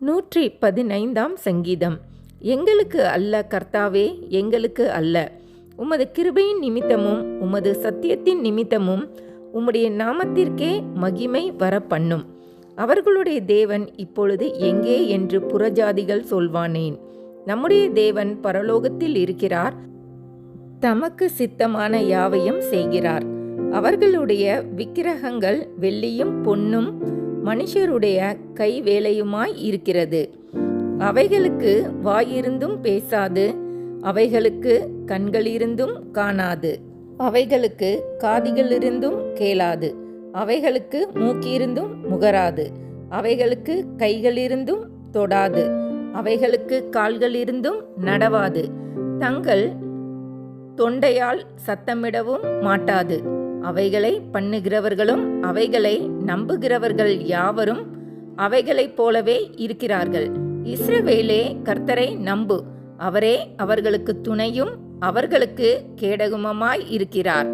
நூற்றி பதினைந்தாம் சங்கீதம். எங்களுக்கு அல்ல கர்த்தாவே எங்களுக்கு அல்ல. உமது கிருபையின் நிமித்தமும் உமது சத்தியத்தின் நிமித்தமும் உம்முடைய நாமத்திற்கே மகிமை வர பண்ணும் அவர்களுடைய தேவன் இப்பொழுது எங்கே என்று புறஜாதிகள் சொல்வானேன். நம்முடைய தேவன் பரலோகத்தில் இருக்கிறார். தமக்கு சித்தமான யாவையும் செய்கிறார். அவர்களுடைய விக்கிரகங்கள் வெள்ளியும் பொன்னும் மனுஷருடைய கை வேலையுமாய் இருக்கிறது. அவைகளுக்கு வாயிருந்தும் பேசாது அவைகளுக்கு கண்களிருந்தும் காணாது. அவைகளுக்கு காதிகளிருந்தும் கேளாது அவைகளுக்கு மூக்கிருந்தும் முகராது அவைகளுக்கு கைகளிருந்தும் தொடாது அவைகளுக்கு கால்களிருந்தும் நடவாது. தங்கள் தொண்டையால் சத்தமிடவும் மாட்டாது. அவைகளை பண்ணுகிறவர்களும் அவைகளை நம்புகிறவர்கள் யாவரும் அவைகளைப் போலவே இருக்கிறார்கள். இஸ்ரவேலே கர்த்தரை நம்பு. அவரே அவர்களுக்கு துணையும் அவர்களுக்கு கேடகுமமாய் இருக்கிறார்.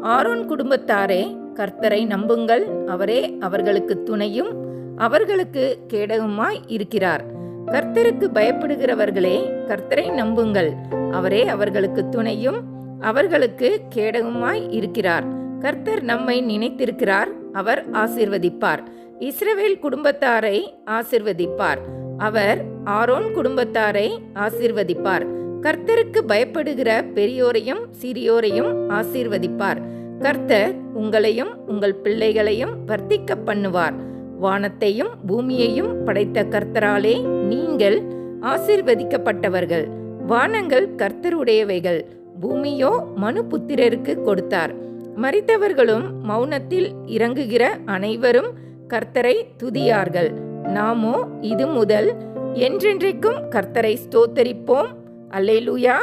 ஆரோன் குடும்பத்தாரே கர்த்தரை நம்புங்கள். அவரே அவர்களுக்கு துணையும் அவர்களுக்கு கேடகமாய் இருக்கிறார். கர்த்தருக்கு பயப்படுகிறவர்களே கர்த்தரை நம்புங்கள். அவரே அவர்களுக்கு துணையும் அவர்களுக்கு கேடகமாய் இருக்கிறார். கர்த்தர் நம்மை நினைத்திருக்கிறார் அவர் ஆசிர்வதிப்பார். இஸ்ரவேல் குடும்பத்தாரை ஆசிர்வதிப்பார். அவர் ஆரோன் குடும்பத்தாரை ஆசிர்வதிப்பார். கர்த்தருக்கு பயப்படுகிற பெரியோரையும் சிறியோரையும் ஆசீர்வதிப்பார். கர்த்தர் உங்களையும் உங்கள் பிள்ளைகளையும் வர்த்திக்க பண்ணுவார். வானத்தையும் பூமியையும் படைத்த கர்த்தராலே நீங்கள் ஆசிர்வதிக்கப்பட்டவர்கள். வானங்கள் கர்த்தருடையவைகள். பூமியோ மனு புத்திரருக்கு கொடுத்தார். மறித்தவர்களும் மௌனத்தில் இறங்குகிற அனைவரும் கர்த்தரை துதியார்கள். நாமோ இது முதல். என்றென்றைக்கும் கர்த்தரை ஸ்தோத்தரிப்போம். அல்லேலூயா.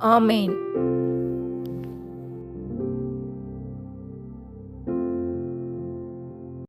ஆமேன்.